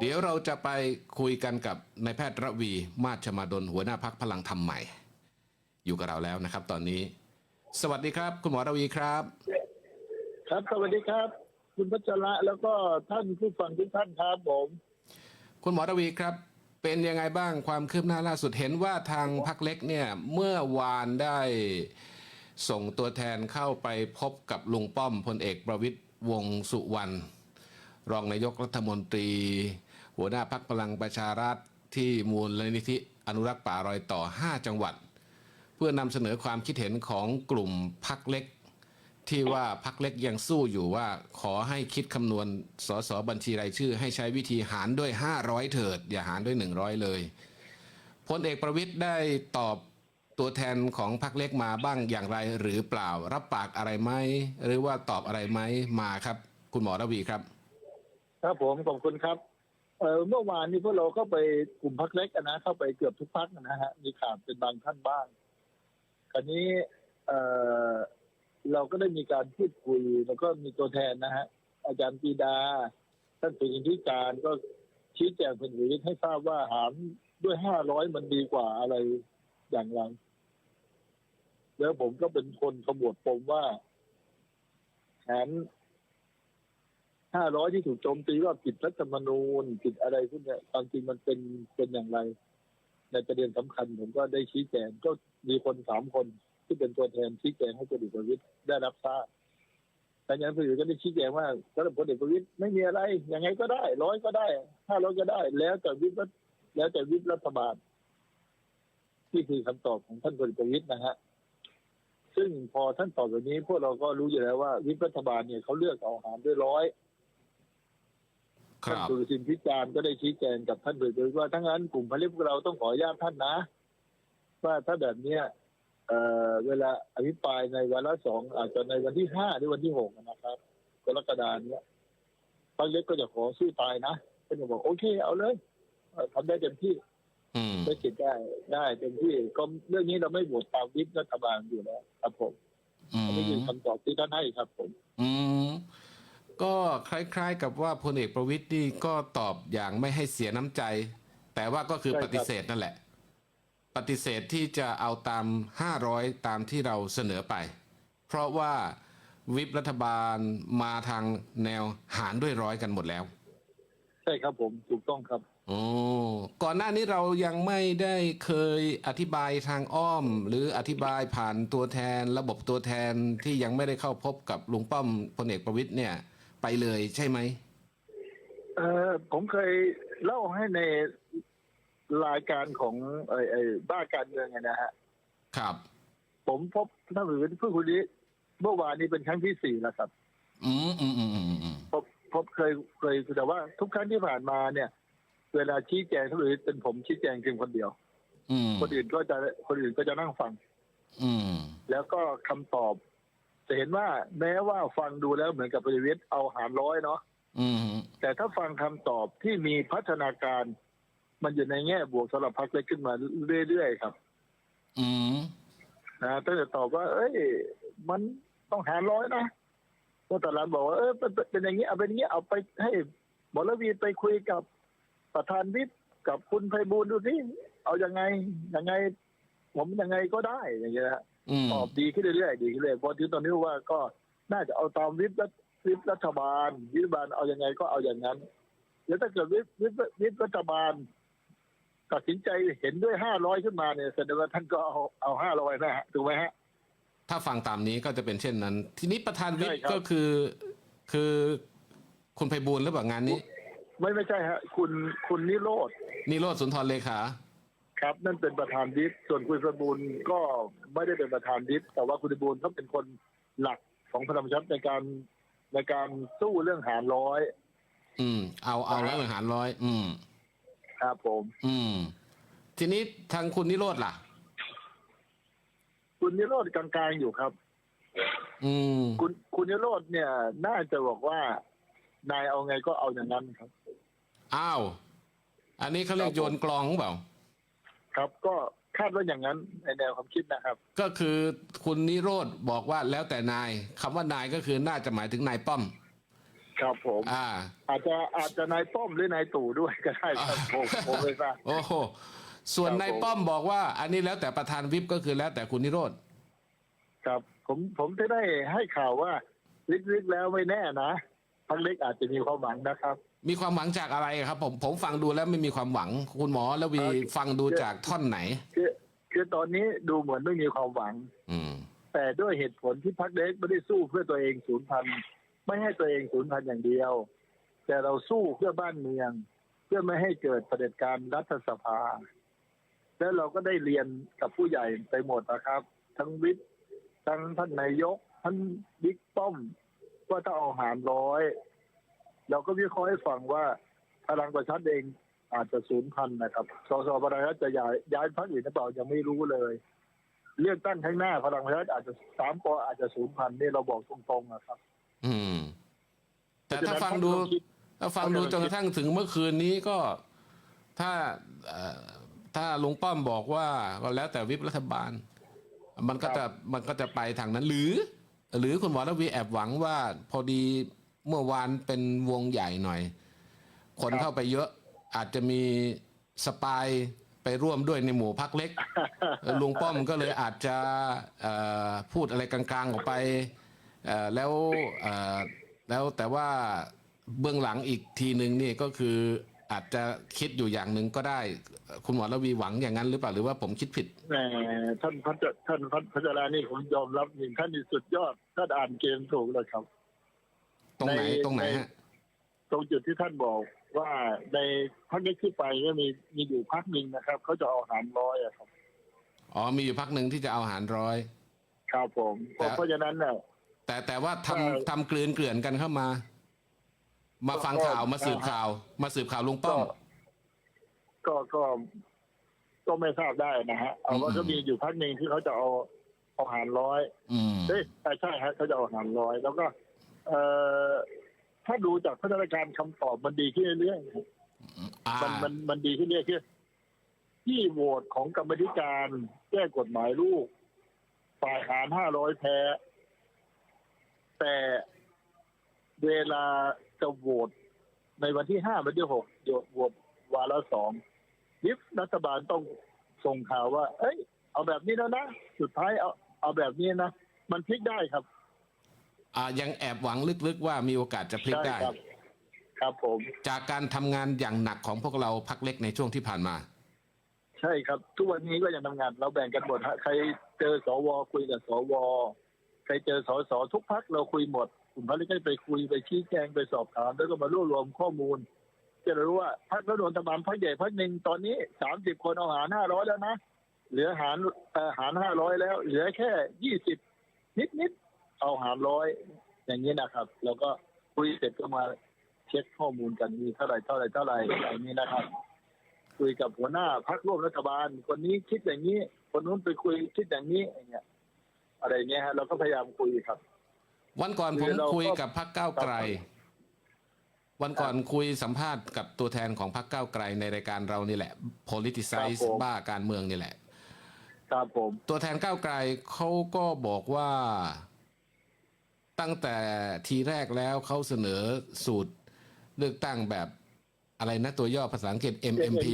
เดี๋ยวเราจะไปคุยกันกับนายแพทย์ระวีมาชมาดลหัวหน้าพักพลังธรรมใหม่ อยู่กับเราแล้วนะครับ ตอนนี้ สวัสดีครับ คุณหมอระวีครับ ครับสวัสดีครับ คุณพัชระแล้วก็ท่านผู้ฟังทุกท่านครับผม คุณหมอระวีครับ เป็นยังไงบ้างความคืบหน้าล่าสุดเห็นว่าทางพักเล็กเนี่ยเมื่อวานได้ส่งตัวแทนเข้าไปพบกับลุงป้อมพลเอกประวิตยวงษ์สุวรรณรองนายกรัฐมนตรี หัวหน้าพักพลังประชารัฐที่มูลนิธิอนุรักษ์ป่ารอยต่อ 5 จังหวัด เพื่อนำเสนอความคิดเห็นของกลุ่มพักเล็ก ที่ว่าพักเล็กยังสู้อยู่ว่าขอให้คิดคำนวณสสบัญชีรายชื่อ ให้ใช้วิธีหารด้วย 500 เถิด อย่าหารด้วย 100 เลยพลเอกประวิตยได้ตอบตัวแทนของพักเล็กมาบ้างอย่างไรหรือเปล่ารับปากอะไรไหมหรือว่าตอบอะไรไหมมาครับ คุณหมอระวีครับ ครับผมขอบคุณครับ เออเมื่อวานนี้พวกเราเข้าไปกลุ่มพักเล็กนะ เข้าไปเกือบทุกพักนะฮะ มีข่าวเป็นบางท่านบ้างคราวนี้เออเราก็ได้มีการพูดคุย แล้วก็มีตัวแทนนะฮะ อาจารย์ปีดา ท่านสุรินทร์การก็ชี้แจงเป็นวิธีให้ทราบว่าหารด้วยห้าร้อยมันดีกว่าอะไรอย่างไรแล้วผมก็เป็นคนขมวดปมว่าหาร ห้าร้อยที่ถูกโจมตีว่าผิดรัฐธรรมนูญผิดอะไรพวกนี้ความจริงมันเป็นเป็นอย่างไร ในประเด็นสำคัญผมก็ได้ชี้แจงก็มีคนสามคนที่เป็นตัวแทนชี้แจงให้พลเอกประวิตยได้รับทราบแต่อย่างอื่นก็ได้ชี้แจงว่าสำหรับพลเอกประวิตยไม่มีอะไรยังไงก็ได้ร้อยก็ได้ห้าร้อยก็ได้ แล้วแต่วิปแล้วแต่วิปรัฐบาลนี่คือคำตอบของท่านพลเอกประวิตยนะฮะซึ่งพอท่านตอบแบบนี้พวกเราก็รู้อยู่แล้วว่า วิปรัฐบาลเนี่ยเขาเลือกเอาหารด้วยร้อย ท่านรับสุรสินพิจารณ์ก็ได้ชี้แจงกับท่านโดยโดยว่าทั้งนั้นกลุ่มพลิพวกเราต้องขออนุญาตท่านนะ ว่าถ้าแบบเนี้ยเอ่อเวลาอภิปรายในวาระสองอาจจะในวันที่ห้าหรือวันที่หกนะครับกรกฎาเนี้ยพรรคเล็กก็จะขอสู้ตายนะท่านก็บอกโอเค เอาเลยเอ่อทำได้เต็มที่อืมได้สิทธิ์ได้ได้เต็มที่ก็เรื่องนี้เราไม่โหวตตามวิปรัฐบาลอยู่แล้วครับผมอือันนี้คือมคำตอบที่ท่านให้ครับผม อืม ก็คล้ายๆกับว่าพลเอกประวิตยนี่ก็ตอบอย่างไม่ให้เสียน้ำใจ แต่ว่าก็คือใช่คปรับฏิเสธนั่นแหละ ปฏิเสธที่จะเอาตาม 500 ตามที่เราเสนอไป เพราะว่าวิปรัฐบาลมาทางแนวหารด้วยร้อยกันหมดแล้ว ใช่ครับผมถูกต้องครับ โอ้ก่อนหน้านี้เรายังไม่ได้เคยอธิบายทางอ้อม หรืออธิบายผ่านตัวแทน ระบบตัวแทนที่ยังไม่ได้เข้าพบกับลุงป้อมพลเอกประวิตยเนี่ย ไปเลยใช่ไหมเออผมเคยเล่าให้ในรายการของไอ้ไอ้บ้าการเมืองไงนะฮะ ครับ ผมพบท่านหรือผู้คนนี้เมื่อวานนี้เป็นครั้งที่สี่แล้วครับ อืมอืมอืมอืมอืมพบพบเคยเคยแต่ว่าทุกครั้งที่ผ่านมาเนี่ย เวลาชี้แจงท่านหรือเป็นผมชี้แจงเพียงคนเดียว อืมคนอื่นก็จะคนอื่นก็จะนั่งฟัง อืมแล้วก็คำตอบ จะเห็นว่าแม้ว่าฟังดูแล้วเหมือนกับปริวิทย์เอาหารร้อยเนาะอืมแต่ถ้าฟังคำตอบที่มีพัฒนาการ มันอยู่ในแง่บวกสำหรับพรรคเล็กขึ้นมาเรื่อยๆครับ อืมนะตั้งแต่ตอบว่า เอ้ย มันต้องหารร้อยนะพวกตลาดบอกว่าเออเป็นเป็นอย่างนี้เอาเป็นอย่างนี้เอาไปให้บรวีไปคุยกับประธานวิปกับคุณไพบูลย์ดูสิเอายังไงยังไง ผมยังไงก็ได้อย่างเงี้ยฮะอื มตอบดีขึ้นเรื่อยๆดีขึ้นเรื่อยๆพอถึงตอนนี้ว่าก็น่าจะเอาตามวิปรัฐวิปรัฐบาลวิปรัฐบาลเอายังไงก็เอาอย่างนั้น แล้วถ้าเกิดวิปวิปวิปรัฐบาลตัดสินใจเห็นด้วยห้าร้อยขึ้นมาเนี่ยแสดงว่าท่านก็เอาเอาห้าร้อยนะฮะถูกไหมฮะ ถ้าฟังตามนี้ก็จะเป็นเช่นนั้น ทีนี้ประธานวิปใช่ครับ ก็คือ คือคุณไพบูลย์หรือเปล่างานนี้ ไม่ไม่ใช่ฮะ คุณคุณนิโรธนิโรธสุนทรเลขา ครับ นั่นเป็นประธานวิปส่วนคุณประบูลก็ไม่ได้เป็นประธานวิปแต่ว่าคุณประบูลเขาเป็นคนหลักของพลังประชารัฐในการในการสู้เรื่องหารร้อย อืม เอาเอาแล้วหารร้อย อืม ครับผม อืม ทีนี้ทางคุณนิโรธล่ะ คุณนิโรธกลางๆอยู่ครับ อืม คุณคุณนิโรธเนี่ย น่าจะบอกว่านายเอาไงก็เอาอย่างนั้นครับ อ้าว อันนี้เขาเรียกโยนกลองหรือเปล่า ครับก็คาดว่าอย่างนั้นในแนวความคิดนะครับ ก็คือคุณนิโรธบอกว่าแล้วแต่นายคำว่านายก็คือน่าจะหมายถึงนายป้อม ครับผม อ่า อาจจะอาจจะนายป้อมหรือนายตู่ด้วยก็ได้ครับผมผมไม่ทราบโอ้โหส่วนครับนายผมป้อมบอกว่า อันนี้แล้วแต่ประธานวิปก็คือแล้วแต่คุณนิโรธครับ ผมผมจะได้ให้ข่าวว่าลึกๆแล้วไม่แน่นะพักเล็กอาจจะมีความหวังนะครับ มีความหวังจากอะไรครับ ผมผมฟังดูแล้วไม่มีความหวัง คุณหมอแล้ววีเอ่อฟังดูจากท่อนไหน คือคือตอนนี้ดูเหมือนไม่มีความหวัง อืม แต่ด้วยเหตุผลที่พักเล็กไม่ได้สู้เพื่อตัวเองศูนย์พันไม่ให้ตัวเองศูนย์พันอย่างเดียว แต่เราสู้เพื่อบ้านเมือง เพื่อไม่ให้เกิดเผด็จการรัฐสภา แล้วเราก็ได้เรียนกับผู้ใหญ่ไปหมดนะครับ ทั้งวิทย์ทั้งท่านนายกท่านบิ๊กป้อมว่าถ้าเอาหารร้อย เราก็วิเคราะห์ให้ฟังว่าพลังประชารัฐเองอาจจะศูนย์พันนะครับสสพลังประชารัฐจะย้ายย้ายพรรคอื่นหรือเปล่ายังไม่รู้เลย เลือกตั้งข้างหน้าพลังประชารัฐอาจจะสามปออาจจะศูนย์พันนี่เราบอกตรงๆนะครับ อืม แต่ถ้าฟังดูถ้าฟังดูจนกระทั่งถึงเมื่อคืนนี้ก็ถ้าเอ่อถ้าลุงป้อมบอกว่าก็แล้วแต่วิปรัฐบาล มันก็จะมันก็จะไปทางนั้น หรือ หรือคุณหมอระวีแอบหวังว่าพอดี เมื่อวานเป็นวงใหญ่หน่อย คนเข้าไปเยอะ อาจจะมีสปายไปร่วมด้วยในหมู่พักเล็กเอ่อลุงป้อมก็เลยอาจจะเอ่อพูดอะไรกลางๆออกไปเอ่อแล้วเอ่อแล้วแต่ว่าเบื้องหลังอีกทีหนึ่งนี่ก็คืออาจจะคิดอยู่อย่างหนึ่งก็ได้ คุณหมอระวีหวังอย่างนั้นหรือเปล่าหรือว่าผมคิดผิดแหมท่านพัชท่านพัชรานี่ผมยอมรับจริงท่านนี่สุดยอดท่านอ่านเกมถูกเลยครับต รงไหนในตรงไหนในฮะตรงจุดที่ท่านบอกว่าในพักเล็กที่ไปก็มีมีอยู่พักหนึ่งนะครับเขาจะเอาหารร้อยอะครับอ๋อมีอยู่พักหนึ่งที่จะเอาหารร้อยครับผมแต่เพราะฉะนั้นเนี่ยแต่แต่ว่าทำเอ่อทำกลืนเกลื่อนกันเข้ามา มาฟังก็ข่าวมาสืบอ่าฮะข่าว มาสืบข่าวลุงป้อมก็ก็ก็ไม่ทราบได้นะฮะเอาว่าอืมก็มีอยู่พักหนึ่งที่เขาจะเอาเอาหารร้อยอืมเฮ้ยใช่ใช่ฮะเขาจะเอาหารร้อยแล้วก็เอ่อ ถ้าดูจากพัฒนาการคำตอบมันดีขึ้นเรื่อยๆครับอ่ามันมันมันดีขึ้นเรื่อยๆที่โหวตของกรรมธิการแก้กฎหมายลูกฝ่ายหารห้าร้อยแพ้ แต่เวลาจะโหวตในวันที่ห้าวันที่หกโหวตวาระสองยิบรัฐบาลต้องส่งข่าวว่า เอ้ย เอาแบบนี้แล้วนะ สุดท้ายเอาเอาแบบนี้นะ มันพลิกได้ครับ อ่ายังแอบหวังลึกๆว่ามีโอกาสจะพลิกใช่ได้ครับครับผม จากการทำงานอย่างหนักของพวกเราพักเล็กในช่วงที่ผ่านมา ใช่ครับ ทุกวันนี้ก็ยังทำงาน เราแบ่งกันหมดฮะใครเจอสวคุยกับสวใครเจอสสทุกพักเราคุยหมดกลุ่มพักเล็กๆไปคุยไปชี้แจงไปสอบถามแล้วก็มารวบรวมข้อมูล จะได้รู้ว่าพักรัฐบาลพักใหญ่พักหนึ่งตอนนี้สามสิบคนเอาหารห้าร้อยแล้วนะเหลือหารเอ่อหารห้าร้อยแล้ว เหลือแค่ยี่สิบนิดนิดๆ เอาหารร้อยอย่างนี้นะครับ แล้วก็คุยเสร็จก็มาเช็คข้อมูลกันมีเท่าไหร่เท่าไหร่เท่าไหร่อย่างนี้นะครับ คุยกับหัวหน้าพักร่วมรัฐบาล คนนี้คิดอย่างนี้ คนนู้นไปคุยคิดอย่างนี้อย่างเงี้ยอะไรเงี้ยฮะเราก็พยายามคุยครับ วันก่อนคืผมอเราคุยก็กับพักก้าวไกล วันก่อนคุยสัมภาษณ์กับตัวแทนของพักก้าวไกลในรายการเรานี่แหละ politicize ครับผมบ้าการเมืองนี่แหละครับผมตัวแทนก้าวไกลเขาก็บอกว่า ตั้งแต่ทีแรกแล้วเขาเสนอสูตรเลือกตั้งแบบอะไรนะตัวย่อภาษาอังกฤษ MMP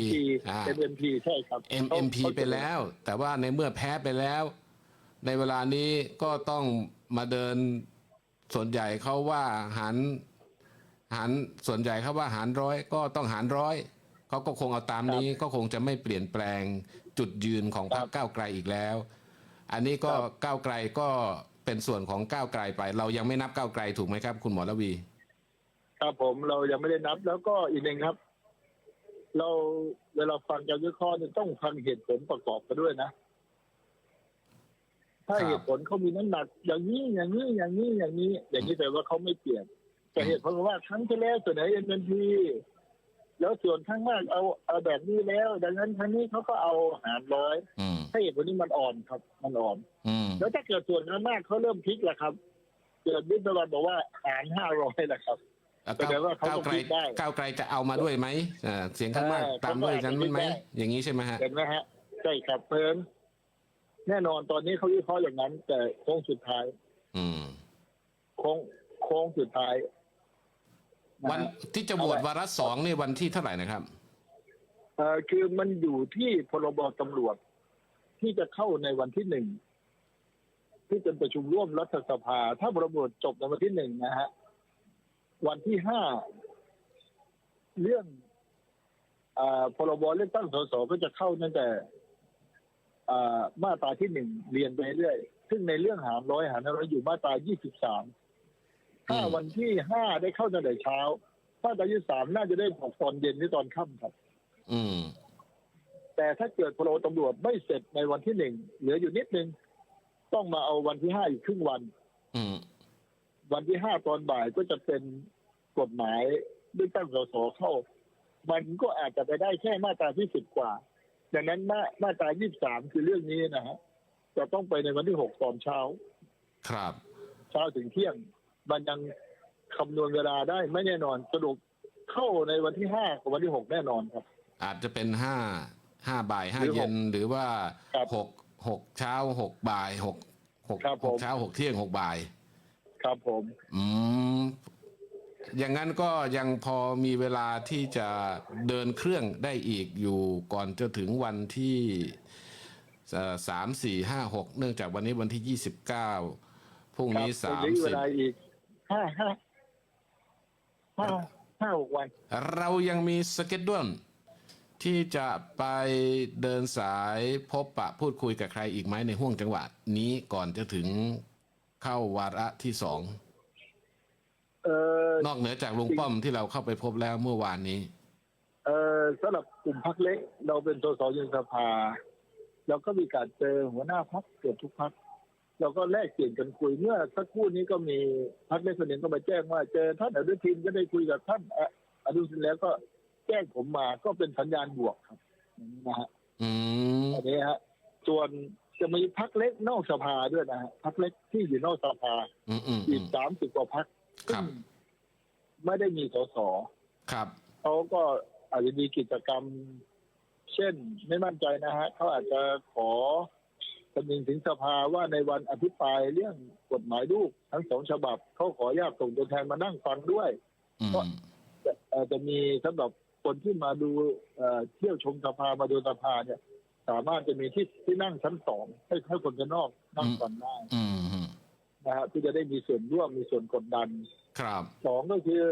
อ่า MMP ใช่ครับ MMP เขาไปแล้ว แต่ว่าในเมื่อแพ้ไปแล้ว ในเวลานี้ก็ต้องมาเดินส่วนใหญ่เขาว่าหารหารส่วนใหญ่เขาว่าหารร้อยก็ต้องหารร้อยเขาก็คงเอาตามนี้ก็คงจะไม่เปลี่ยนแปลงจุดยืนของพรรคก้าวไกลอีกแล้ว อันนี้ก็ก้าวไกลก็ เป็นส่วนของก้าวไกลไป เรายังไม่นับก้าวไกลถูกไหมครับ คุณหมอระวี ครับผมเรายังไม่ได้นับแล้วก็อีกหนึ่งครับ เราเวลาฟังการวิเคราะห์เนี่ยต้องฟังเหตุผลประกอบกันด้วยนะ ถ้าครับ เหตุผลเขามีน้ำหนัก อย่างนี้อย่างนี้อย่างนี้อย่างนี้ อย่างนี้แปลว่าเขาไม่เปลี่ยน แต่เหตุผลว่าครั้งที่แล้วเสนอเอ็นเอ็นพีแล้วส่วนข้างมากเอาเอาแบบนี้แล้ว ดังนั้นครั้งนี้เขาก็เอาหารร้อย อืม ถ้าเหตุผลนี้มันอ่อนครับ มันอ่อน อืมแล้วถ้าเกิดส่วนข้างมากเขาเริ่มพลิกแหละครับ เกิดวิศวกรบอกว่าหารห้าร้อยแหละครับ แล้วแสดงว่าเขาก้าวต้องไกลคิดได้ก้าวไกลจะเอามาด้วยไหมอ่าเสียงข้างมากเออตามด้วยเขาก็อาจจะนั้นไหมคิดได้ อย่างนี้ใช่ไหมฮะ เห็นไหมฮะใช่ครับเพลินแน่นอนตอนนี้เขาวิเคราะห์อย่างนั้น แต่โค้งสุดท้ายอืม โค้งโค้งสุดท้ายนะวันฮะที่จะโหวตวาระสองนี่วันที่เท่าไหร่นะครับ เอ่อคือมันอยู่ที่พรบตำรวจ ที่จะเข้าในวันที่หนึ่งที่เป็นประชุมร่วมรัฐสภา ถ้าพรบจบในวันที่หนึ่งนะฮะวันที่ห้าเรื่องอาพรบเลือกตั้งสสก็จะเข้าตั้งแต่อ่ามาตราที่หนึ่งเรียนไปเรื่อย ซึ่งในเรื่องหารร้อยหารร้อยอยู่มาตรายี่สิบสามถ้าอืมวันที่ห้าได้เข้าตั้งแต่เช้ามาตรายี่สิบสามน่าจะได้ออกตอนเย็นหรือตอนค่ำครับ อืม แต่ถ้าเกิดพลตำรวจไม่เสร็จในวันที่หนึ่งเหลืออยู่นิดนึง ต้องมาเอาวันที่ห้าอีกครึ่งวันอืมวันที่ห้าตอนบ่ายก็จะเป็นกฎหมายเลือกตั้งสสเข้า มันก็อาจจะไปได้แค่มาตราที่สิบกว่า ดังนั้นมามาตรายี่สามคือเรื่องนี้นะฮะจะต้องไปในวันที่หกตอนเช้า ครับ เช้าถึงเที่ยง มันยังคำนวณเวลาได้ไม่แน่นอนสรุปเข้าในวันที่ห้ากับวันที่หกแน่นอนครับ อาจจะเป็นห้า ห้าบ่ายห้าหรือหกเย็นหรือว่าครับหกหกเช้าหกบ่ายหกหกครับผมหกเช้าหกเที่ยงหกบ่าย ครับผมอือืมอย่างนั้นก็ยังพอมีเวลาที่จะเดินเครื่องได้อีกอยู่ก่อนจะถึงวันที่สามสี่ห้าหกเนื่องจากวันนี้วันที่ยี่สิบเก้าพรุ่งนี้คสารับมเหลือเวสิบลาอีกห้าห้าห้าห้าหกวัน เรายังมีสเก็ตด้วน ที่จะไปเดินสายพบปะพูดคุยกับใครอีกไหมในห่วงจังหวะนี้ก่อนจะถึงเข้าวาระที่สองเอ่อนอกเหนือจากลุงป้อมที่เราเข้าไปพบแล้วเมื่อวานนี้ เอ่อสำหรับกลุ่มพักเล็ก เราเป็นสสยืนสภาเราก็มีการเจอหัวหน้าพักเกือบทุกพักเราก็แลกเปลี่ยนกันคุยเมื่อสักครู่นี้ก็มีพักเล็กคนหนึ่งก็มาแจ้งว่าเจอท่านอนุทินก็ได้คุยกับท่านอะอนุทินแล้วก็แจ้งผมมาก็เป็นสัญญาณบวกครับอย่างนี้นะฮะอืมอันนี้ฮะส่วนจะมีพักเล็กนอกสภาด้วยนะฮะพักเล็กที่อยู่นอกสภาอืมอืมอีอืกมสามสิบกว่าพักครับ ไม่ได้มีสสครับเขาก็อาจจะมีกิจกรรม เช่นไม่มั่นใจนะฮะเขาอาจจะขอคำนึงถึงสภาว่าในวันอภิปรายเรื่องกฎหมายลูกทั้งสองฉบับเขาขออนุญาตส่งตัวแทนมานั่งฟังด้วยอืมจะเอ่อจะมีสำหรับ คนที่มาดูเอ่อเที่ยวชมสภามาดูสภาเนี่ย สามารถจะมีที่ที่นั่งชั้นสองให้ให้คนข้างนอกนั่งฟังได้อืมอืมนะฮะที่จะได้มีส่วนร่วมมีส่วนกดดัน ครับสองก็คือ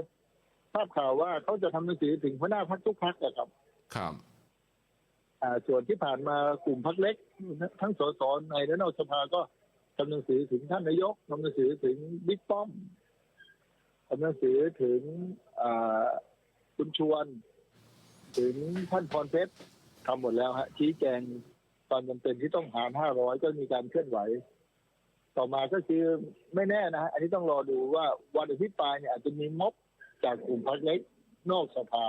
ทราบข่าวว่าเขาจะทำหนังสือถึงหัวหน้าพักทุกพักนะครับ ครับอ่าส่วนที่ผ่านมากลุ่มพักเล็ก ทั้งสสในและนอกสภาก็ทำหนังสือถึงท่านนายกทำหนังสือถึงบิ๊กป้อมทำหนังสือถึงอ่าคุณชวน ถึงท่านพรเพชรทำหมดแล้วฮะชี้แจงความจำเป็นที่ต้องหารห้าร้อยก็มีการเคลื่อนไหว ต่อมาก็คือไม่แน่นะฮะอันนี้ต้องรอดูว่าวันอภิปรายเนี่ยอาจจะมีม็อบจากกลุ่มพักเล็กนอกสภา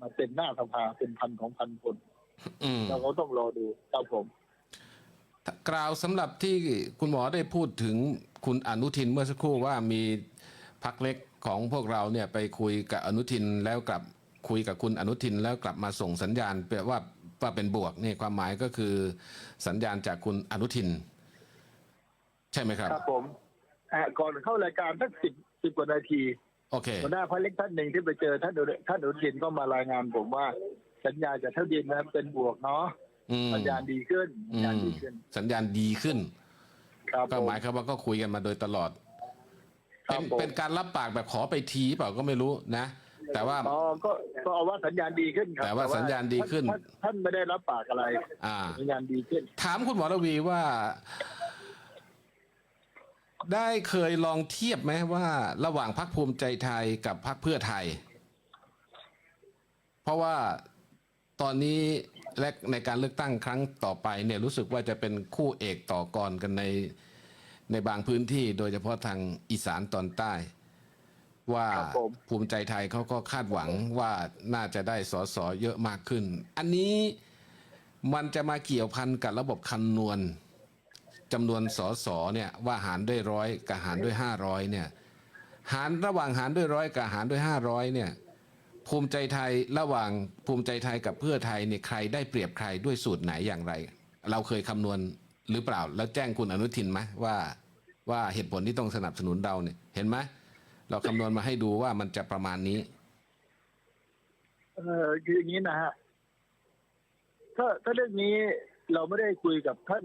มาเป็นหน้าสภาเป็นพันของพันคนอืม เราก็ต้องรอดูครับผม กล่าวสำหรับที่คุณหมอได้พูดถึงคุณอนุทินเมื่อสักครู่ว่ามีพักเล็กของพวกเราเนี่ยไปคุยกับอนุทินแล้วกลับ คุยกับคุณอนุทินแล้วกลับมาส่งสัญญาณแปลว่าว่าเป็นบวกนี่ความหมายก็คือสัญญาณจากคุณอนุทิน ใช่ไหมครับ ครับผมอะก่อนเข้ารายการสักสิบสิบกว่านาทีโอเค หัวหน้าพักเล็กท่านหนึ่งที่ไปเจอท่านอนุท่านอนุทินก็มารายงานผมว่า สัญญาณจากเท่าดินนะเป็นบวกเนาะอืมสัญญาณดีขึ้นสัญญาณดีขึ้น สัญญาณดีขึ้น ครับก็ผมหมายความว่าก็คุยกันมาโดยตลอด ครัเป็นบผม เป็นการรับปากแบบขอไปทีเปล่าก็ไม่รู้นะ แต่ว่าอ๋อก็ก็เอาว่าสัญญาณดีขึ้นครับแต่ว่าสัญญาณดีขึ้น ท่าท่านไม่ได้รับปากอะไรอ่า สัญญาณดีขึ้น ถามคุณหมอระวีว่า ได้เคยลองเทียบไหมว่า ระหว่างพรรคภูมิใจไทยกับพรรคเพื่อไทย เพราะว่าตอนนี้และในการเลือกตั้งครั้งต่อไป เนี่ยรู้สึกว่าจะเป็นคู่เอกต่อกรกันในในบางพื้นที่ โดยเฉพาะทางอีสานตอนใต้ ว่าภูมิใจไทยเขาก็คาดหวังว่าน่าจะได้สอสอเยอะมากขึ้น อันนี้มันจะมาเกี่ยวพันกับระบบคำนวณจำนวนสอสอเนี่ยว่าหารด้วยร้อยกับหารด้วยห้าร้อยเนี่ยหารระหว่างหารด้วยร้อยกับหารด้วยห้าร้อยเนี่ยภูมิใจไทยระหว่างภูมิใจไทยกับเพื่อไทยเนี่ยใครได้เปรียบใครด้วยสูตรไหนอย่างไร เราเคยคำนวณหรือเปล่า แล้วแจ้งคุณอนุทินไหมว่า ว่าเหตุผลที่ต้องสนับสนุนเราเนี่ยเห็นไหม เราคำนวณมาให้ดูว่ามันจะประมาณนี้ เออคืออย่างนี้นะฮะถ้าถ้าเรื่องนี้เราไม่ได้คุยกับท่าน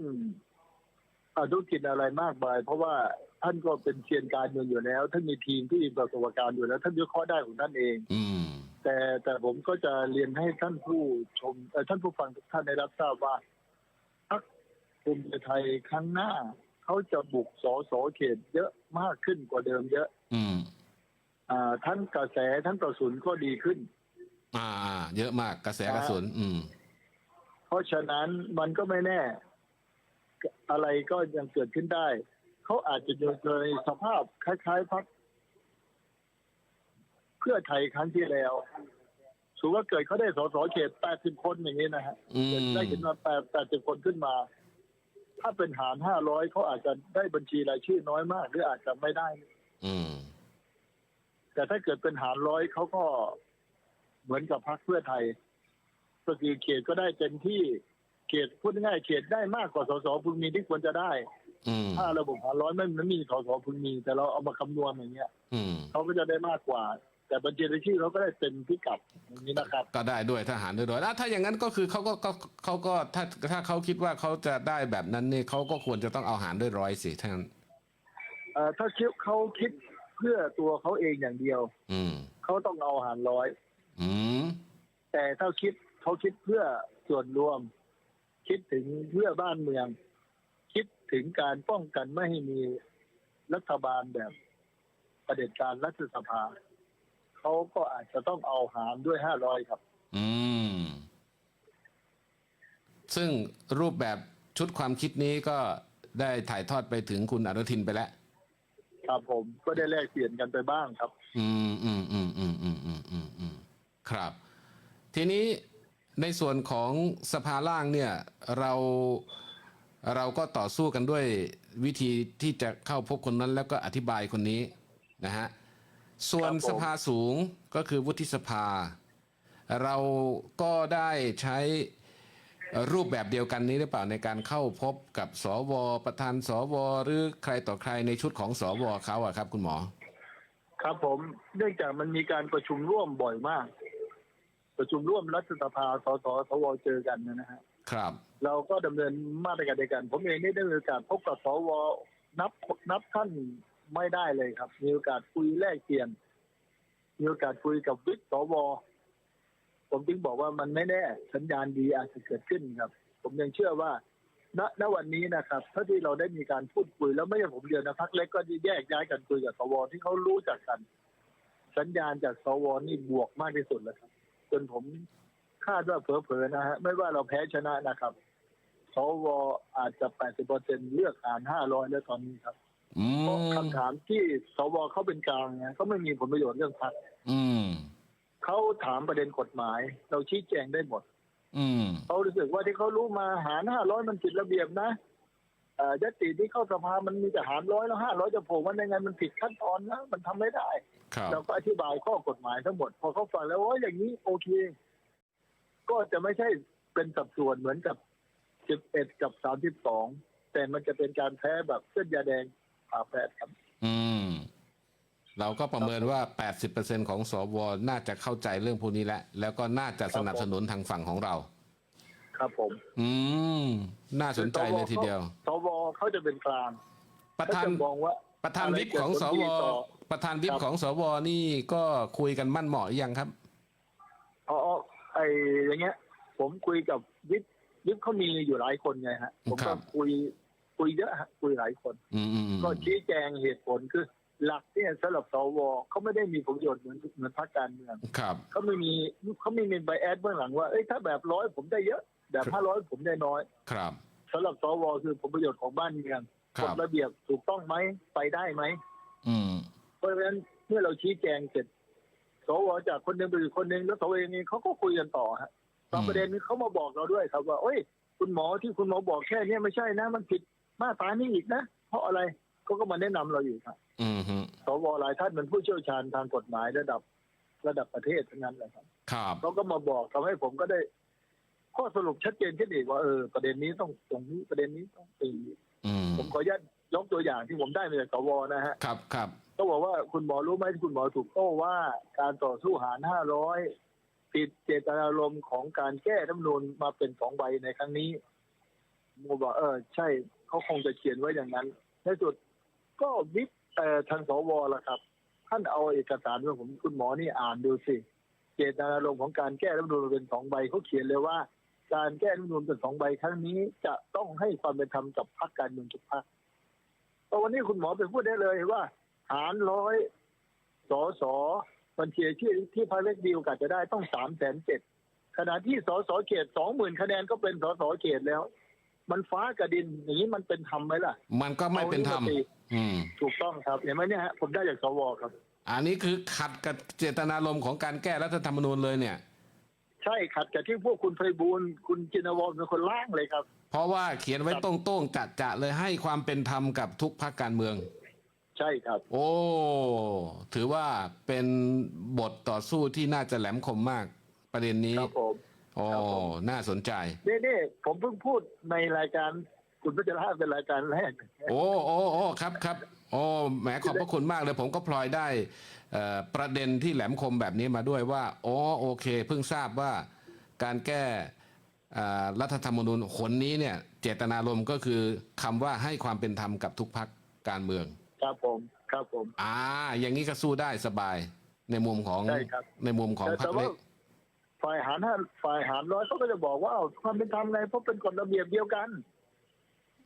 อนุกินอะไรมากมาย เพราะว่าท่านก็เป็นเชียนการเมืองอยู่แล้วท่านมีทีมที่มีประสบการณ์อยู่แล้ว ท่านวิเคราะห์ได้ของท่านเอง อืม แต่แต่ผมก็จะเรียนให้ท่านผู้ชมเอ่อท่านผู้ฟังทุกท่านได้รับทราบว่าพรรคภูมิใจไทยครั้งหน้า เขาจะบุกสอสอเขตเยอะมากขึ้นกว่าเดิมเยอะ อืม อ่า ทั้งกระแสทั้งกระสุนก็ดีขึ้นอ่าอ่า เยอะมากกระแสกระสุน อืม เพราะฉะนั้นมันก็ไม่แน่ อะไรก็ยังเกิดขึ้นได้ เขาอาจจะอยู่ในสภาพคล้ายๆพักเพื่อไทยครั้งที่แล้วสมมติว่าเกิดเขาได้สสเขต 80 คนอย่างนี้นะฮะอืมได้ขึ้นมา8 80 คนขึ้นมา ถ้าเป็นหาร500เขาอาจจะได้บัญชีรายชื่อน้อยมาก หรืออาจจะไม่ได้ อืม แต่ถ้าเกิดเป็นหารร้อยเขาก็เหมือนกับพรรคเพื่อไทยก็คือเขตก็ได้เต็มที่เขตพูดง่ายๆเขตได้มากกว่าสสพึงมีที่ควรจะได้อืมถ้าระบบหารร้อยไม่ไม่มีสสพึงมี แต่เราเอามาคำนวณอย่างเงี้ยอืมเขาก็จะได้มากกว่า แต่บัญชีรายชื่อเขาก็ได้เต็มพิกัดอย่างนี้นะครับ ก็ได้ด้วยทหารด้วยด้วยแล้วถ้าอย่างนั้นก็คือเขาก็ก็เขาก็ถ้าถ้าเขาคิดว่าเขาจะได้แบบนั้นนี่เขาก็ควรจะต้องเอาหารด้วยร้อยสิทั้างนั้นเอ่อถ้าคิดเขาคิดเพื่อตัวเขาเองอย่างเดียว อืม เขาต้องเอาหารร้อย อืม แต่ถ้าคิดเขาคิดเพื่อส่วนรวม คิดถึงเพื่อบ้านเมือง คิดถึงการป้องกันไม่ให้มีรัฐบาลแบบประเผด็จการรัฐสภา เขาก็อาจจะต้องเอาหารด้วยห้าร้อยครับ อืม ซึ่งรูปแบบชุดความคิดนี้ก็ได้ถ่ายทอดไปถึงคุณอนุทินไปแล้ว ครับผมก็ได้แลกเปลี่ยนกันไปบ้างครับ อืมอืมอืมอืมอืมอืมอืมอืมครับ ทีนี้ในส่วนของสภาล่างเนี่ย เราเราก็ต่อสู้กันด้วยวิธีที่จะเข้าพบคนนั้นแล้วก็อธิบายคนนี้นะฮะ ส่วนครับผมสภาสูงก็คือวุฒิสภา เราก็ได้ใช้รูปแบบเดียวกันนี้หรือเปล่าในการเข้าพบกับสวประธานสวหรือใครต่อใครในชุดของสวเขาอะครับ คุณหมอ ครับผมเนื่องจากมันมีการประชุมร่วมบ่อยมาก ประชุมร่วมรัฐสภาสสสวเจอกันนะฮะครับ เราก็ดำเนินมาตรการเดียวกัน ผมเองได้ได้มีโอกาสพบกับสวนับนับท่าน ไม่ได้เลยครับ มีโอกาสคุยแลกเปลี่ยน มีโอกาสคุยกับวิทสวผมจึงบอกว่ามันไม่แน่ สัญญาณดีอาจจะเกิดขึ้นครับ ผมยังเชื่อว่าณณวันนี้นะครับเท่าที่เราได้มีการพูดคุยแล้วไม่ใช่ผมเดียวนะพักเล็กก็แยกย้ายกันคุยกับสวที่เขารู้จักกัน สัญญาณจากสวนี่บวกมากที่สุดแล้วครับ จนผมคาดว่าเผลอๆนะฮะไม่ว่าเราแพ้ชนะนะครับสวอาจจะ 80%เลือกอ่าน 500 แล้วตอนนี้ครับ อืเพราะมคำถามที่สวเขาเป็นกลางไงเขาไม่มีผลประโยชน์เรื่องพรรคอืมเขาถามประเด็นกฎหมาย เราชี้แจงได้หมดอืมเขารู้สึกว่าที่เขารู้มาหาร500มันผิดระเบียบนะเอ่อยติที่เข้าสภามันมีแต่หารร้อยแล้ว500จะโผล่มันยังไงมันผิดขั้นตอนนะมันทำไม่ได้ ครับ เราก็อธิบายข้อกฎหมายทั้งหมด พอเขาฟังแล้วว่าอย่างนี้โอเค ก็จะไม่ใช่เป็นสัดส่วนเหมือนกับ 11 กับ 32 แต่มันจะเป็นการแพ้แบบเส้นยาแดง ผ่าแปดครับ อืม เราก็ประเมินว่า 80%ของสวน่าจะเข้าใจเรื่องพวกนี้แล้วแล้วก็น่าจะสนับสนุนทางฝั่งของเรา ครับผม อืม น่าสนใจเลยทีเดียว สวเขาจะเป็นกลาง ประเขาธานจะมองว่า ประธานอะไรวิปของสเกิดผลวดีต่อประธานวิปครับของสวนี่ก็คุยกันมั่นเหมาะหรือยังครับอ๋อไออย่างเงี้ย ผมคุยกับวิทย์วิทย์เขามีอยู่หลายคนไงฮะ ผมครัก็บคุย คุยเยอะฮะคุยหลายคนอืมอืมอืมก็ชี้แจงเหตุผลคือ หลักเนี่ยสำหรับสวเขาไม่ได้มีผลประโยชน์เหมือนเหมือนพรรคการเมืองครับเขาไม่มีเขาไม่มีไบแอดเบื้องหลังว่าเอ้ยถ้าแบบร้อยผมได้เยอะ แบบห้าร้อยผมได้น้อย ครับสำหรับสวคือผลประโยชน์ของบ้านเมืองคกรัฎบระเบียบถูกต้องไหมไปได้ไหมอืมเพราะฉะนั้นเมื่อเราชี้แจงเสร็จสวจากคนหนึ่งไปอีกคนหนึ่งแล้วสวเองนี่เขาก็คุยกันต่อฮะบางประเด็นนี้เขามาบอกเราด้วยครับว่าเอ้ยคุณหมอที่คุณหมอบอกแค่เนี้ยไม่ใช่นะมันผิด มาตรานี้อีกนะ เพราะอะไรเขาก็มาแนะนำเราอยู่ครับอืมฮึสวหลายท่านเป็นผู้เชี่ยวชาญทางกฎหมายระดับระดับประเทศทั้งนั้นเลยครับครับเขาก็มาบอกทำให้ผมก็ได้ ข้อสรุปชัดเจนขึ้นอีกว่าเออประเด็นนี้ต้องตรงนี้ประเด็นนี้ต้องตรงนี้อืมผมขออนุญาตยกตัวอย่างที่ผมได้มาจากสวนะฮะครับครับก็บอกว่าคุณหมอรู้ไหมที่คุณหมอถูกโต้ว่าการต่อสู้หารห้าร้อยผิดเจตนารมณ์ของการแก้รัฐธรรมนูญมาเป็นสองใบในครั้งนี้โมบอกเออ ใช่ เขาคงจะเขียนไว้อย่างนั้น ในสุดก็วิปเอ่อทางสวละครับ ท่านเอาเอกสารของผมคุณหมอนี่อ่านดูสิ เจตนารมณ์ของการแก้รัฐมนูญมาเป็นสองใบเขาเขียนเลยว่า การแก้รัฐมนูญเป็นสองใบครั้งนี้จะต้องให้ความเป็นธรรมกับพรรคการเมืองทุกพรรคแต่วันนี้คุณหมอไปพูดได้เลยว่าหารร้อยสอสอบัญชีที่ที่พรรคเล็กดีโอกาสจะได้ต้องสามแสนเจ็ดขณะที่สอสอเขตสองหมื่นคะแนนก็เป็นสอสอเขตแล้ว มันฟ้ากับดินอย่างนี้มันเป็นธรรมไหมล่ะ มันก็ไม่เป็นธรรมอานี่าตีอืมถูกต้องครับเห็นไหมเนี่ยฮะผมได้จากสวครับ อันนี้คือขัดกับเจตนารมณ์ของการแก้รัฐธรรมนูญเลยเนี่ย ใช่ขัดกับที่พวกคุณไพบูลย์คุณจินวรเป็นคนร่างเลยครับ เพราะว่าเขียนไว้ครับตรงๆจัดจะเลยให้ความเป็นธรรมกับทุกพรรคการเมือง ใช่ครับ โอ้ ถือว่าเป็นบทต่อสู้ที่น่าจะแหลมคมมากประเด็นนี้ ครับผม โอ้ครับผม น่าสนใจ นี่นี่ผมเพิ่งพูดในรายการคุณพัชระเป็นรายการแรก โอ้โอ้โอ้ครับครับโอ้แหมขอบพระคุณมากเลยผมก็พลอยได้เอ่อประเด็นที่แหลมคมแบบนี้มาด้วยว่าอ๋อโอเค เพิ่งทราบว่าการแก้อ่ารัฐธรรมนูญหนนี้เนี่ย เจตนารมณ์ก็คือคำว่าให้ความเป็นธรรมกับทุกพักการเมือง ครับผมครับผม อ่า อย่างนี้ก็สู้ได้สบายในมุมของใช่ครับในมุมของแต่พรรแต่คว่า เล็ก ฝ่ายหารห้าฝ่ายหารร้อยเขาก็จะบอกว่าเอาความเป็นธรรมไงเพราะเป็นกฎระเบียบเดียวกัน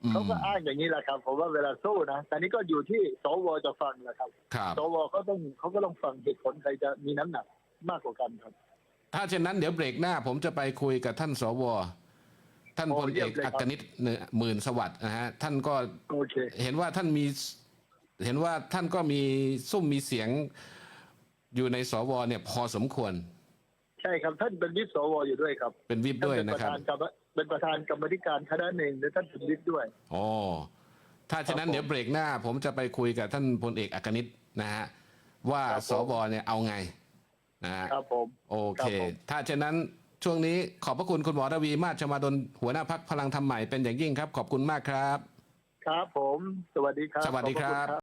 อืมเขาก็อ้างอย่างนี้แหละครับผมว่าเวลาสู้นะแต่นี้ก็อยู่ที่สวจะฟังแหละครับครับสวเขาต้องเขาก็ต้องฟังเหตุผลใครจะมีน้ำหนักมากกว่ากันครับ ถ้าเช่นนั้นเดี๋ยวเบรกหน้า ผมจะไปคุยกับท่านสวท่านโอ้พลเยี่เอยมกเลยครัอับกนิตเนี่ยหมื่นสวัสดิ์นะฮะท่านก็โอเคเห็นว่าท่านมี เห็นว่าท่านก็มีซุ่มมีเสียงอยู่ในสวเนี่ยพอสมควร ใช่ครับท่านเป็นวิปสวอยู่ด้วยครับเป็นวิบท่านด้วยเป็นปนะระครับธานกรรมเป็นประธานกรรมธิการคณะหนึ่งและท่านเป็นวิปด้วย อ๋อถ้าฉะนั้นครับผมเดี๋ยวเบรกหน้า ผมจะไปคุยกับท่านพลเอกอักนิตนะฮะว่าครับผม สวเนี่ยเอาไงนะฮะ ครับผม โอเค ครับผม ถ้าเช่นนั้นช่วงนี้ขอบพระคุณคุณหมอระวีมาชมาดลหัวหน้าพักพลังธรรมใหม่เป็นอย่างยิ่งครับ ขอบคุณมากครับ ครับผม สวัสดีครับสวัสดีขอพะครับณ